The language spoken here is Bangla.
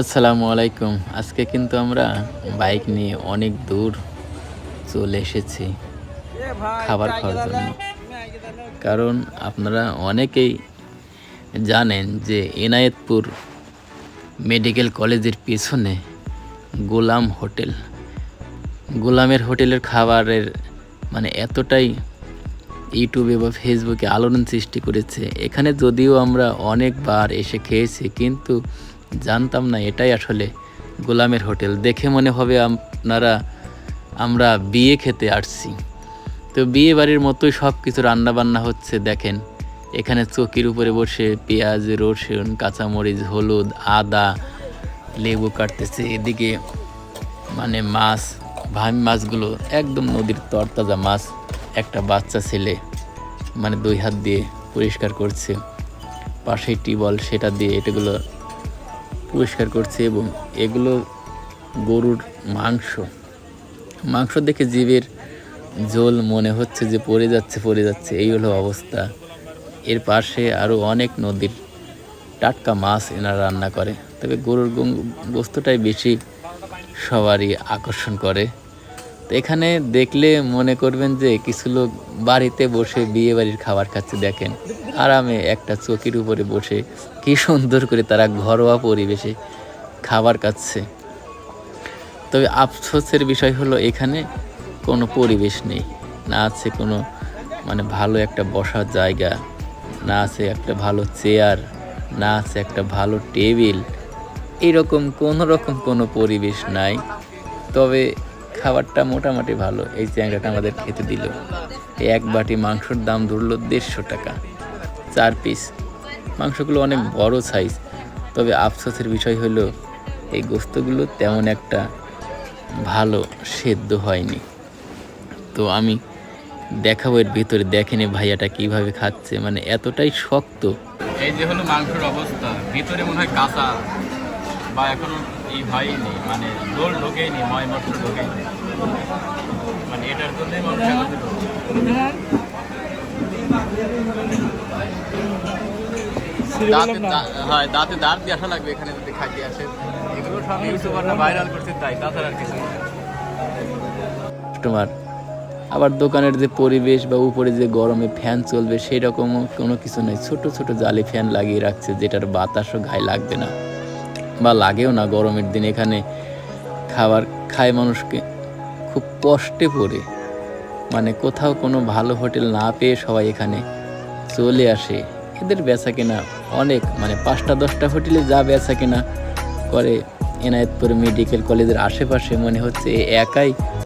আসসালামু আলাইকুম। আজকে কিন্তু আমরা বাইক নিয়ে অনেক দূর চলে এসেছি খাবার খাওয়ার জন্য। কারণ আপনারা অনেকেই জানেন যে এনায়েতপুর মেডিকেল কলেজের পিছনে গোলাম হোটেল। গোলামের হোটেলের খাবারের মানে এতটাই ইউটিউবে বা ফেসবুকে আলোড়ন সৃষ্টি করেছে। এখানে যদিও আমরা অনেকবার এসে খেয়েছি কিন্তু জানতাম না, এটাই আসলে গোলামের হোটেল। দেখে মনে হবে আপনারা, আমরা বিয়ে খেতে আসছি। তো বিয়ে বাড়ির মতোই সব কিছু রান্নাবান্না হচ্ছে, দেখেন। এখানে চকির উপরে বসে পেঁয়াজ, রসুন, কাঁচামরিচ, হলুদ, আদা, লেবু কাটতেছে। এদিকে মানে মাছ ভামি মাছগুলো একদম নদীর তরতাজা মাছ। একটা বাচ্চা ছেলে মানে দুই হাত দিয়ে পরিষ্কার করছে। পাশে টিবল সেটা দিয়ে এটাগুলো পরিষ্কার করছে এবং এগুলো গরুর মাংস। মাংস দেখে জীবের জল মনে হচ্ছে যে পড়ে যাচ্ছে পড়ে যাচ্ছে। এই হলো অবস্থা। এর পাশে আরও অনেক নদীর টাটকা মাছ এনারা রান্না করে। তবে গরুর বস্তুটাই বেশি সবারই আকর্ষণ করে। তো এখানে দেখলে মনে করবেন যে কিছু লোক বাড়িতে বসে বিয়ে বাড়ির খাবার খাচ্ছে, দেখেন। আরামে একটা চকির উপরে বসে কি সুন্দর করে তারা ঘরোয়া পরিবেশে খাবার খাচ্ছে। তবে আফসোসের বিষয় হলো এখানে কোনো পরিবেশ নেই। না আছে কোনো মানে ভালো একটা বসার জায়গা, না আছে একটা ভালো চেয়ার, না আছে একটা ভালো টেবিল। এইরকম কোনো রকম কোনো পরিবেশ নাই। তবে খাবারটা মোটামুটি ভালো। এই চ্যাংড়াটা আমাদের খেতে দিল। এক বাটি মাংসর দাম ধরলো দেড়শো টাকা। চার পিস মাংসগুলো অনেক বড় সাইজ তবে আফসোসের বিষয় হলো, এই গোস্তগুলো তেমন একটা ভালো সেদ্ধ হয়নি। তো আমি দেখাবো এর ভিতরে, দেখেনি ভাইয়াটা কীভাবে খাচ্ছে। মানে এতটাই শক্ত। এই যে হলো মাংসের অবস্থা। ভিতরে মনে হয় কাঁচা। বা এখনও এই হয়নি। মানে দোল ঢোকেইনি ময় মশলা ঢোকেইনি মানে এটার জন্যই হচ্ছে। দাঁতে হয় দাঁতে দাঁত দিয়ে আসা লাগবে এখানে যদি খাইতে আসে। এগুলো সব ইউটিউবাররা ভাইরাল করছে তাই তাছাড়া আর কিছু না কাস্টমার আবার দোকানের যে পরিবেশ বা উপরে যে গরমে ফ্যান চলবে সেই রকম কোনো কিছু নেই। ছোট ছোট জালি ফ্যান লাগিয়ে রাখছে যেটার বাতাসও গায়ে লাগবে না। বা লাগেও না গরমের দিন। এখানে খাবার খায় মানুষকে খুব কষ্টে পড়ে। মানে কোথাও কোনো ভালো হোটেল না পেয়ে সবাই এখানে চলে আসে। এদের বেচা কেনা অনেক মানে পাঁচটা, দশটা হোটেলে যা বেচা কেনা করে এনায়েতপুর মেডিকেল কলেজের আশেপাশে মনে হচ্ছে একাই